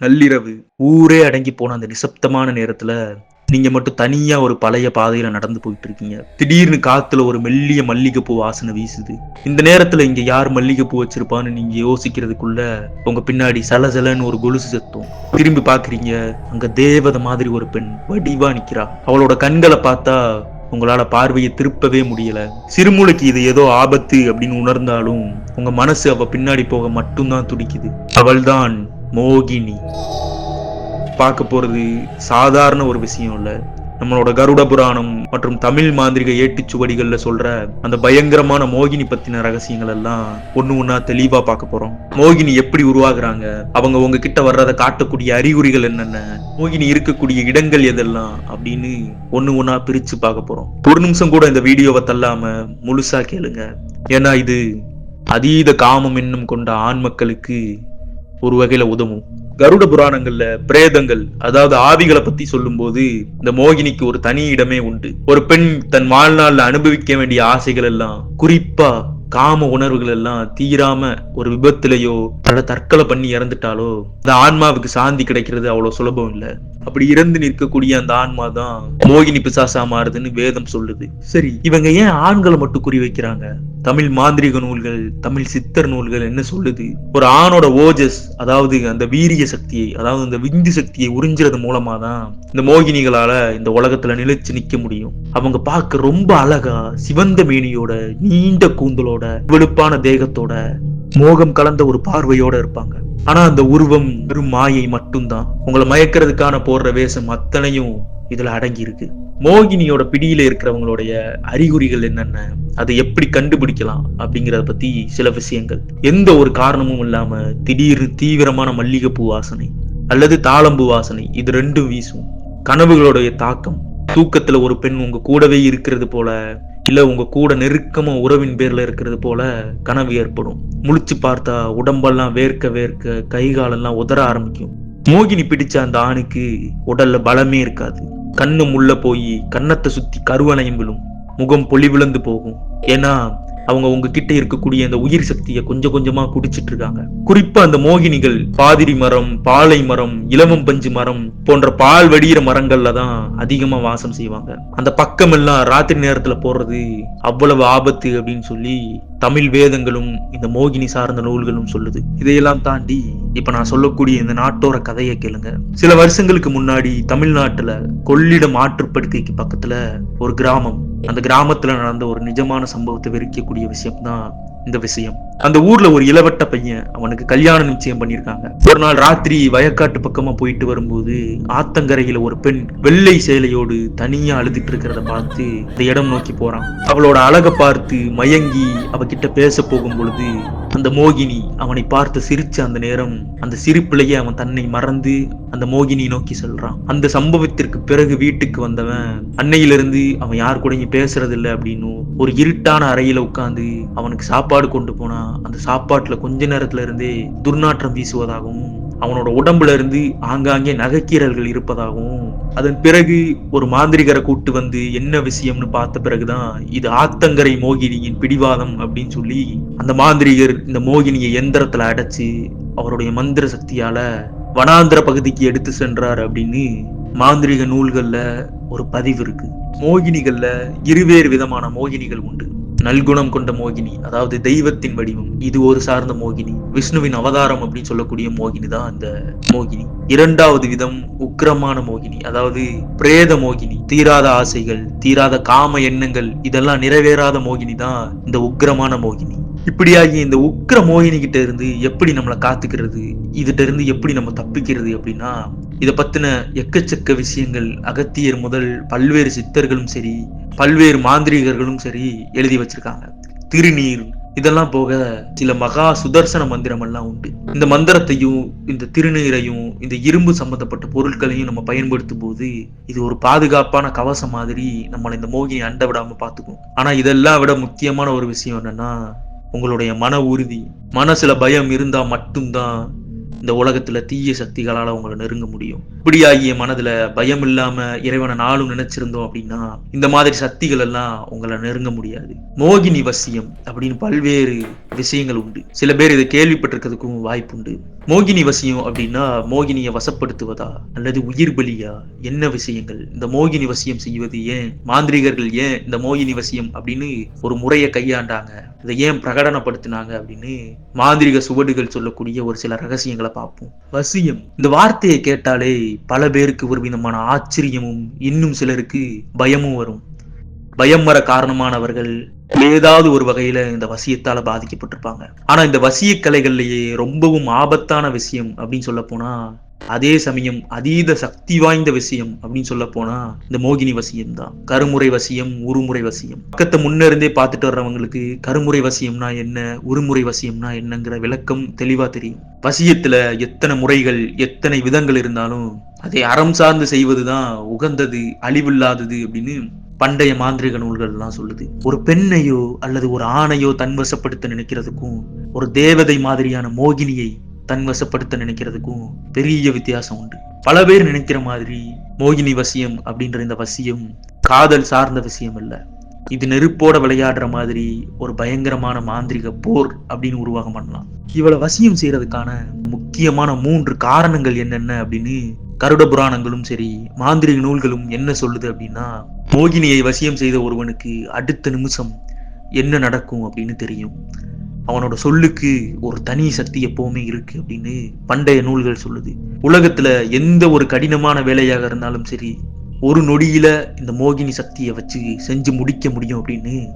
நள்ளிரவு ஊரே அடங்கி போன அந்த நிசப்தமான நேரத்துல நீங்க மட்டும் தனியா ஒரு பழைய பாதையில நடந்து போயிட்டு இருக்கீங்க திடீர்னு காத்துல ஒரு மெல்லிய மல்லிகைப்பூ வாசனை வீசுது. இந்த நேரத்துல இங்க யார் மல்லிகைப்பூ வச்சிருப்பான்னு நீங்க யோசிக்கிறதுக்குள்ள உங்க பின்னாடி சலசலன்னு ஒரு கொலுசு சத்தம். திரும்பி பாக்குறீங்க அங்க தேவதை மாதிரி ஒரு பெண் வடிவா நிக்கிறா. அவளோட கண்களை பார்த்தா உங்களால பார்வையை திருப்பவே முடியல. சிறுமூளைக்கு இது ஏதோ ஆபத்து அப்படின்னு உணர்ந்தாலும் உங்க மனசு அவ பின்னாடி போக மட்டும்தான் துடிக்குது. அவள்தான் மோகினி. பார்க்க போறது சாதாரண ஒரு விஷயம் இல்ல. நம்மளோட கருட புராணம் மற்றும் தமிழ் மாந்திரிக ஏட்டுச்சுவடிகள்ல சொல்ற அந்த பயங்கரமான மோகினி பத்தின ரகசியங்கள் எல்லாம் ஒண்ணு ஒண்ணா தெளிவா பார்க்க போறோம். மோகினி எப்படி உருவாகுறாங்க? அவங்க உங்ககிட்ட வர்றதை காட்டக்கூடிய அறிகுறிகள் என்னென்ன? மோகினி இருக்கக்கூடிய இடங்கள் எதெல்லாம்? அப்படின்னு ஒண்ணு ஒண்ணா பிரிச்சு பார்க்க போறோம். ஒரு நிமிஷம் கூட இந்த வீடியோவை தள்ளாம முழுசா கேளுங்க. ஏன்னா இது அதீத காமம் என்னும் கொண்ட ஆண் மக்களுக்கு ஒரு வகையில உதவும். கருட புராணங்கள்ல பிரேதங்கள் அதாவது ஆவிகளை பத்தி சொல்லும்போது இந்த மோகினிக்கு ஒரு தனி இடமே உண்டு. ஒரு பெண் தன் வாழ்நாள்ல அனுபவிக்க வேண்டிய ஆசைகள் எல்லாம் குறிப்பா காம உணர்வுகள் எல்லாம் தீராம ஒரு விபத்துலயோ அல்ல தற்கொலை பண்ணி இறந்துட்டாலோ அந்த ஆன்மாவுக்கு சாந்தி கிடைக்கிறது அவ்வளவு சுலபம் இல்ல. அப்படி இறந்து நிற்கக்கூடிய அந்த ஆன்மா தான் மோகினி பிசாசா மாறுதுன்னு வேதம் சொல்லுது. சரி இவங்க ஏன் ஆண்களை மட்டும் குறி வைக்கிறாங்க? தமிழ் மாந்திரிக நூல்கள் தமிழ் சித்தர் நூல்கள் என்ன சொல்லுது? ஒரு ஆணோட ஓஜஸ் அதாவது அந்த வீரிய சக்தியை அதாவது அந்த விந்து சக்தியை உறிஞ்சுறது மூலமா தான் இந்த மோகினிகளால இந்த உலகத்துல நிலைச்சு நிக்க முடியும். அவங்க பார்க்க ரொம்ப அழகா சிவந்த மேனியோட நீண்ட கூந்தலோட வெளுப்பான தேகத்தோட மோகம் கலந்த ஒரு பார்வையோட இருப்பாங்க. ஆனா அந்த உருவம் வெறும் மாயை மட்டும்தான். உங்களை மயக்கிறதுக்கான போடுற வேஷம் அத்தனையும் இதுல அடங்கி இருக்கு மோகினியோட பிடியில இருக்கிறவங்களுடைய அறிகுறிகள் என்னென்ன? அதை எப்படி கண்டுபிடிக்கலாம் அப்படிங்கறத பத்தி சில விஷயங்கள். எந்த ஒரு காரணமும் இல்லாம திடீர்னு தீவிரமான மல்லிகைப்பூ வாசனை அல்லது தாளம்பூ வாசனை இது ரெண்டும் வீசும். கனவுகளுடைய தாக்கம். தூக்கத்துல ஒரு பெண் உங்க கூடவே இருக்கிறது போல இல்லை உங்க கூட நெருக்கமாக உறவின் பேரில் இருக்கிறது போல கனவு ஏற்படும். முழிச்சு பார்த்தா உடம்பெல்லாம் வேர்க்க வேர்க்க கை காலெல்லாம் உதற ஆரம்பிக்கும். மோகினி பிடிச்ச அந்த ஆணுக்கு உடல்ல பலமே இருக்காது. கண்ணு முள்ள போய் கன்னத்தை சுத்தி கருவளையும் விழும். முகம் பொலி விழுந்து போகும். ஏன்னா அவங்க உங்ககிட்ட இருக்கக்கூடிய அந்த உயிர் சக்தியை கொஞ்சம் கொஞ்சமா குடிச்சிட்டு இருக்காங்க குறிப்பா அந்த மோகினிகள் பாதிரி மரம் பாலை மரம் இளமம் பஞ்சு மரம் போன்ற பால் வடிகிற மரங்கள்ல தான் அதிகமா வாசம் செய்வாங்க. அந்த பக்கம் எல்லாம் ராத்திரி நேரத்துல போடுறது அவ்வளவு ஆபத்து அப்படின்னு சொல்லி தமிழ் வேதங்களும் இந்த மோகினி சார்ந்த நூல்களும் சொல்லுது. இதையெல்லாம் தாண்டி இப்ப நான் சொல்லக்கூடிய இந்த நாட்டோட கதையை கேளுங்க. சில வருஷங்களுக்கு முன்னாடி தமிழ்நாட்டுல கொள்ளிடம் ஆற்றுப்படுக்கைக்கு பக்கத்துல ஒரு கிராமம். அந்த கிராமத்துல நடந்த ஒரு நிஜமான சம்பவத்தை வெறுக்கக்கூடிய விஷயம் தான் இந்த விஷயம். அந்த ஊர்ல ஒரு இளவட்ட பையன் அவனுக்கு கல்யாணம் நிச்சயம் பண்ணிருக்காங்க ஒரு நாள் ராத்திரி வயக்காட்டு பக்கமா போயிட்டு வரும்போது ஆத்தங்கரையில ஒரு பெண் வெள்ளை சேலையோடு தனியா அழுதுட்டு இருக்கிறத பார்த்து அந்த இடம் நோக்கி போறான். அவளோட அழக பார்த்து மயங்கி அவகிட்ட பேச போகும் பொழுது அந்த மோகினி அவனை பார்த்து சிரிச்ச அந்த நேரம் அந்த சிரிப்பிலேயே அவன் தன்னை மறந்து அந்த மோகினி நோக்கி செல்றான். அந்த சம்பவத்திற்கு பிறகு வீட்டுக்கு வந்தவன் அன்னையிலிருந்து அவன் யார் கூடயும் பேசுறது இல்லை அப்படின்னும் ஒரு இருட்டான அறையில உட்காந்து அவனுக்கு சாப்பாடு கொண்டு போனா அந்த சாப்பாட்டுல கொஞ்ச நேரத்துல இருந்தே துர்நாற்றம் வீசுவதாகவும் அவனோட உடம்புல இருந்து ஆங்காங்கே நகைக்கீரல்கள் இருப்பதாகவும் அதன் பிறகு ஒரு மாந்திரிகரை கூட்டு வந்து என்ன விஷயம்னு பார்த்த பிறகுதான் இது ஆத்தங்கரை மோகினியின் பிடிவாதம் அப்படின்னு சொல்லி அந்த மாந்திரிகர் இந்த மோகினியை எந்திரத்துல அடைச்சு அவருடைய மந்திர சக்தியால வனாந்திர பகுதிக்கு எடுத்து சென்றார் அப்படின்னு மாந்திரிக நூல்கள்ல ஒரு பதிவு இருக்கு. மோகினிகள்ல இருவேறு விதமான மோகினிகள் உண்டு. நல்குணம் கொண்ட மோகினி அதாவது தெய்வத்தின் வடிவம் இது ஒரு சார்ந்த மோகினி விஷ்ணுவின் அவதாரம் அப்படின்னு சொல்லக்கூடிய மோகினி தான் அந்த மோகினி. இரண்டாவது விதம் உக்கிரமான மோகினி அதாவது பிரேத மோகினி. தீராத ஆசைகள் தீராத காம எண்ணங்கள் இதெல்லாம் நிறைவேறாத மோகினி தான் இந்த உக்கிரமான மோகினி. இப்படியாகி இந்த உக்கிர மோகினி கிட்ட இருந்து எப்படி நம்மளை காத்துக்கிறது? இதுகிட்ட இருந்து எப்படி நம்ம தப்பிக்கிறது அப்படின்னா இதை பத்தின எக்கச்சக்க விஷயங்கள் அகத்தியர் முதல் பல்வேறு சித்தர்களும் சரி பல்வேறு மாந்திரிகர்களும் சரி எழுதி வச்சிருக்காங்க. திருநீர் இதெல்லாம் போக சில மகா சுதர்சன மந்திரம் எல்லாம் உண்டு. இந்த மந்திரத்தையும் இந்த திருநீரையும் இந்த இரும்பு சம்பந்தப்பட்ட பொருட்களையும் நம்ம பயன்படுத்தும் போது இது ஒரு பாதுகாப்பான கவசம் மாதிரி நம்மளை இந்த மோகினி அண்ட விடாம பாத்துக்கும் ஆனா இதெல்லாம் விட முக்கியமான ஒரு விஷயம் என்னன்னா உங்களுடைய மன உறுதி மனசுல பயம் இருந்தா மட்டும்தான் இந்த உலகத்துல தீய சக்திகளால உங்களை நெருங்க முடியும். இப்படியாகிய மனதுல பயம் இல்லாம இறைவனை நாளும் நினைச்சிருந்தோம் அப்படின்னா இந்த மாதிரி சக்திகள் எல்லாம் உங்களை நெருங்க முடியாது. மோகினி வசியம் அப்படின்னு பல்வேறு விஷயங்கள் உண்டு. சில பேர் இதை கேள்விப்பட்டிருக்கிறதுக்கும் வாய்ப்பு உண்டு மோகினி வசியம் அப்படின்னா மோகினியை வசப்படுத்துவதா அல்லது உயிர் பலியா? என்ன விஷயங்கள்? இந்த மோகினி வசியம் செய்வது ஏன்? மாந்திரிகர்கள் ஏன் இந்த மோகினி வசியம் அப்படின்னு ஒரு முறையை கையாண்டாங்க. இதை ஏன் பிரகடனப்படுத்தினாங்க அப்படின்னு மாந்திரிக சுவடுகள் சொல்லக்கூடிய ஒரு சில ரகசியங்களை பார்ப்போம். வசியம். இந்த வார்த்தையை கேட்டாலே பல பேருக்கு ஒரு விதமான ஆச்சரியமும் இன்னும் சிலருக்கு பயமும் வரும். பயம் வர காரணமானவர்கள் ஏதாவது ஒரு வகையில இந்த வசியத்தால பாதிக்கப்பட்டிருப்பாங்க. ஆனா இந்த வசிய கலைகள்லயே ரொம்பவும் ஆபத்தான விஷயம் அப்படின்னு சொல்ல போனா அதே சமயம் அதீத சக்தி வாய்ந்த விஷயம் அப்படின்னு சொல்ல போனா இந்த மோகினி வசியம் தான் கருமுறை வசியம் உருமுறை வசியம். பக்கத்தை முன்ன இருந்தே பார்த்துட்டு வர்றவங்களுக்கு கருமுறை வசியம்னா என்ன உருமுறை வசியம்னா என்னங்கிற விளக்கம் தெளிவா தெரியும். வசியத்துல எத்தனை முறைகள் எத்தனை விதங்கள் இருந்தாலும் அதை அறம் சார்ந்து செய்வதுதான் உகந்தது அழிவில்லாதது அப்படின்னு பண்டைய மாந்திரிக நூல்கள்லாம் சொல்லுது. ஒரு பெண்ணையோ அல்லது ஒரு ஆணையோ தன்வசப்படுத்த நினைக்கிறதுக்கும் ஒரு தேவதை மாதிரியான மோகினியை தன்வசப்படுத்த நினைக்கிறதுக்கும் பெரிய வித்தியாசம் உண்டு. பல பேர் நினைக்கிற மாதிரி மோகினி வசியம் அப்படின்ற இந்த வசியம் காதல் சார்ந்த விஷயம் இல்லை இது நெருப்போட விளையாடுற மாதிரி ஒரு பயங்கரமான மாந்திரிக போர் அப்படின்னு உருவாகம் பண்ணலாம். இவளை வசியம் செய்யறதுக்கான முக்கியமான மூன்று காரணங்கள் என்னென்ன அப்படின்னு கருட புராணங்களும் சரி மாந்திரிக நூல்களும் என்ன சொல்லுது அப்படின்னா மோகினியை வசியம் செய்த ஒருவனுக்கு அடுத்த நிமிஷம் என்ன நடக்கும் அப்படின்னு தெரியும். அவனோட சொல்லுக்கு ஒரு தனி சக்தி எப்பவுமே இருக்கு அப்படின்னு பண்டைய நூல்கள் சொல்லுது. உலகத்துல எந்த ஒரு கடினமான வேலையாக இருந்தாலும் சரி ஒரு நொடியில இந்த மோகினி சக்தியை வச்சு செஞ்சு முடிக்க முடியும் அப்படின்னு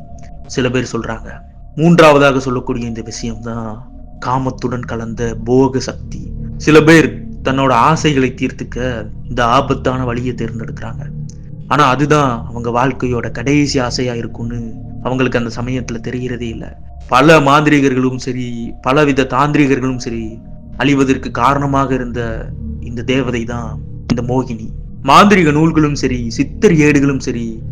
சில பேர் சொல்றாங்க. மூன்றாவதாக சொல்லக்கூடிய இந்த விஷயம்தான் காமத்துடன் கலந்த போக சக்தி. சில பேர் தன்னோட ஆசைகளை தீர்த்துக்க இந்த ஆபத்தான வழியை தேர்ந்தெடுக்கிறாங்க. ஆனா அதுதான் அவங்க வாழ்க்கையோட கடைசி ஆசையா இருக்கும்னு அவங்களுக்கு அந்த சமயத்துல தெரிகிறதே இல்லை. பல மாந்திரிகர்களும் சரி பலவித தாந்திரிகர்களும் சரி அழிவதற்கு காரணமாக இருந்த இந்த தேவதை தான் இந்த மோகினி. மாந்திரிக நூல்களும் சரி சித்தர் ஏடுகளும் சரி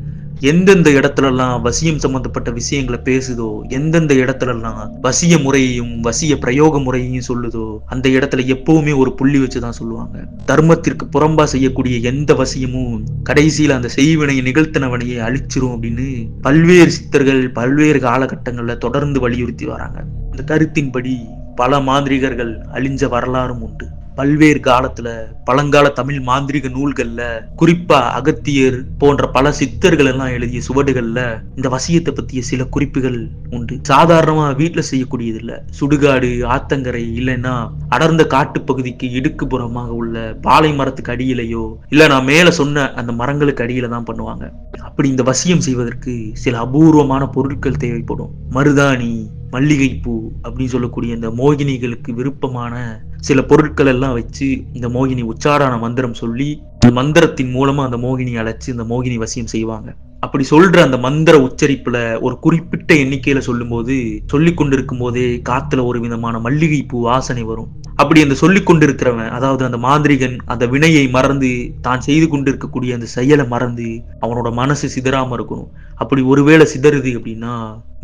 எந்தெந்த இடத்துலலாம் வசியம் சம்பந்தப்பட்ட விஷயங்களை பேசுதோ எந்தெந்த இடத்துலலாம் வசிய முறையையும் வசிய பிரயோக முறையையும் சொல்லுதோ அந்த இடத்துல எப்பவுமே ஒரு புள்ளி வச்சுதான் சொல்லுவாங்க. தர்மத்திற்கு புறம்பா செய்யக்கூடிய எந்த வசியமும் கடைசியில அந்த செய்வினையை நிகழ்த்தினவனையை அழிச்சிரும் அப்படின்னு பல்வேறு சித்தர்கள் பல்வேறு காலகட்டங்கள்ல தொடர்ந்து வலியுறுத்தி வராங்க. இந்த கருத்தின்படி பல மாந்திரிகர்கள் அழிஞ்ச வரலாறும் உண்டு. பல்வேறு காலத்துல பழங்கால தமிழ் மாந்திரிக நூல்கள்ல குறிப்பா அகத்தியர் போன்ற பல சித்தர்கள் எல்லாம் எழுதிய சுவடுகள்ல இந்த வசியத்தை பத்திய சில குறிப்புகள் உண்டு. சாதாரணமா வீட்டுல செய்யக்கூடியது இல்ல சுடுகாடு ஆத்தங்கரை இல்லைன்னா அடர்ந்த காட்டு பகுதிக்கு இடுக்குப்புறமாக உள்ள பாலை மரத்துக்கு அடியிலையோ இல்ல நான் மேல சொன்ன அந்த மரங்களுக்கு அடியில தான் பண்ணுவாங்க. அப்படி இந்த வசியம் செய்வதற்கு சில அபூர்வமான பொருட்கள் தேவைப்படும். மருதாணி மல்லிகைப்பூ அப்படின்னு சொல்லக்கூடிய இந்த மோகினிகளுக்கு விருப்பமான சில பொருட்கள் எல்லாம் வச்சு இந்த மோகினி உச்சாரண மந்திரம் சொல்லி அந்த மந்திரத்தின் மூலமா அந்த மோகினி அழைச்சு இந்த மோகினி வசியம் செய்வாங்க. அப்படி சொல்ற அந்த மந்திர உச்சரிப்புல ஒரு குறிப்பிட்ட எண்ணிக்கையில சொல்லும்போது சொல்லி கொண்டிருக்கும் போதே காத்துல ஒரு விதமான மல்லிகை பூ வாசனை வரும். அப்படி அந்த சொல்லி கொண்டிருக்கிறவன் அதாவது அந்த மாந்திரிகன் அந்த வினையை மறந்து தான் செய்து கொண்டிருக்கக்கூடிய அந்த செயலை மறந்து அவனோட மனசு சிதறாம இருக்கணும். அப்படி ஒருவேளை சிதறுது அப்படின்னா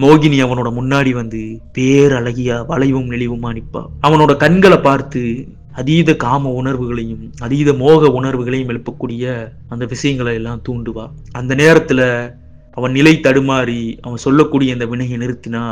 மோகினி அவனோட முன்னாடி வந்து பேரழகியா வளைவும் நெளிவுமா நிற்பா. அவனோட கண்களை பார்த்து அதீத காம உணர்வுகளையும் அதீத மோக உணர்வுகளையும் எழுப்பக்கூடிய அந்த விஷயங்களை எல்லாம் தூண்டுவா. அந்த நேரத்துல அவன் நிலை தடுமாறி அவன் சொல்லக்கூடிய அந்த வினையை நிறுத்தினா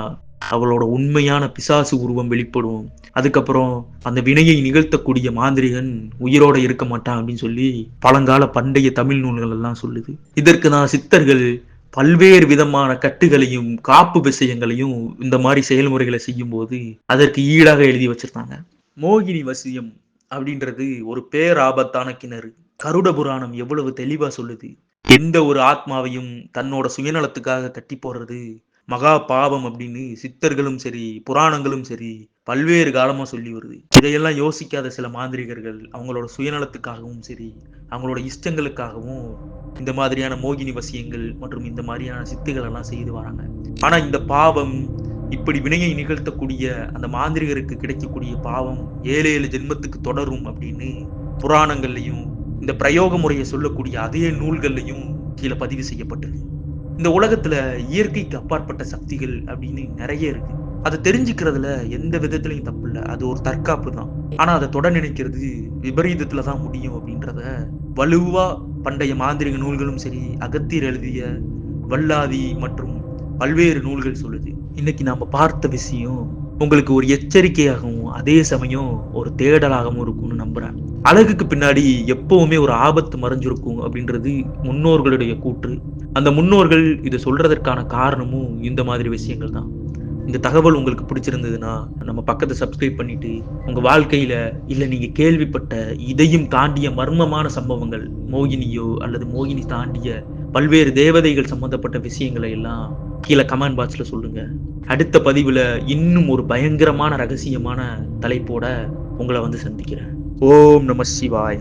அவளோட உண்மையான பிசாசு உருவம் வெளிப்படும். அதுக்கப்புறம் அந்த வினையை நிகழ்த்தக்கூடிய மாந்திரிகன் உயிரோட இருக்க மாட்டான் அப்படின்னு சொல்லி பழங்கால பண்டைய தமிழ் நூல்கள் எல்லாம் சொல்லுது. இதற்கு நான் சித்தர்கள் பல்வேறு விதமான கட்டுகளையும் காப்பு விஷயங்களையும் இந்த மாதிரி செயல்முறைகளை செய்யும் போது அதற்கு ஈடாக எழுதி வச்சிருந்தாங்க. மோகினி வசியம் அப்படின்றது ஒரு பேராபத்தான கிணறு. கருட புராணம் எவ்வளவு தெளிவா சொல்லுது. எந்த ஒரு ஆத்மாவையும் தன்னோட சுயநலத்துக்காக கட்டி போடுறது மகா பாவம் அப்படின்னு சித்தர்களும் சரி புராணங்களும் சரி பல்வேறு காலமா சொல்லி வருது. இதையெல்லாம் யோசிக்காத சில மாந்திரிகர்கள் அவங்களோட சுயநலத்துக்காகவும் சரி அவங்களோட இஷ்டங்களுக்காகவும் இந்த மாதிரியான மோகினி வசியங்கள் மற்றும் இந்த மாதிரியான சித்துகள் எல்லாம் செய்து வராங்க. ஆனா இந்த பாவம் இப்படி வினையை நிகழ்த்தக்கூடிய அந்த மாந்திரிகருக்கு கிடைக்கக்கூடிய பாவம் ஏழு ஏழு ஜென்மத்துக்கு தொடரும் அப்படின்னு புராணங்கள்லையும் இந்த பிரயோக முறையை சொல்லக்கூடிய அதே நூல்கள்லையும் கீழே பதிவு செய்யப்பட்டிருக்கு இந்த உலகத்துல இயற்கைக்கு அப்பாற்பட்ட சக்திகள் அப்படின்னு நிறைய இருக்கு. அதை தெரிஞ்சுக்கிறதுல எந்த விதத்துலயும் தப்பு இல்லை. அது ஒரு தற்காப்பு தான். ஆனா அதை தொட நினைக்கிறது விபரீதத்துல தான் முடியும் அப்படின்றத வலுவா பண்டைய மாந்திரிக நூல்களும் சரி அகத்தியர் எழுதிய வல்லாதி மற்றும் பல்வேறு நூல்கள் சொல்லுது. இன்னைக்கு நாம பார்த்த விஷயம் உங்களுக்கு ஒரு எச்சரிக்கையாகவும் அதே சமயம் ஒரு தேடலாகவும் இருக்கும்னு நம்புறேன். அழகுக்கு பின்னாடி எப்பவுமே ஒரு ஆபத்து மறைஞ்சிருக்கும் அப்படின்றது முன்னோர்களுடைய கூற்று. அந்த முன்னோர்கள் இதை சொல்றதற்கான காரணமும் இந்த மாதிரி விஷயங்கள் தான். இந்த தகவல் உங்களுக்கு பிடிச்சிருந்ததுன்னா நம்ம பக்கத்தை சப்ஸ்கிரைப் பண்ணிட்டு உங்க வாழ்க்கையில இல்ல நீங்க கேள்விப்பட்ட இதையும் தாண்டிய மர்மமான சம்பவங்கள் மோகினியோ அல்லது மோகினி தாண்டிய பல்வேறு தேவதைகள் சம்பந்தப்பட்ட விஷயங்களை எல்லாம் கீழே கமெண்ட் பாக்ஸில் சொல்லுங்கள் அடுத்த பதிவில் இன்னும் ஒரு பயங்கரமான ரகசியமான தலைப்போட உங்களை வந்து சந்திக்கிறேன். ஓம் நம சிவாய.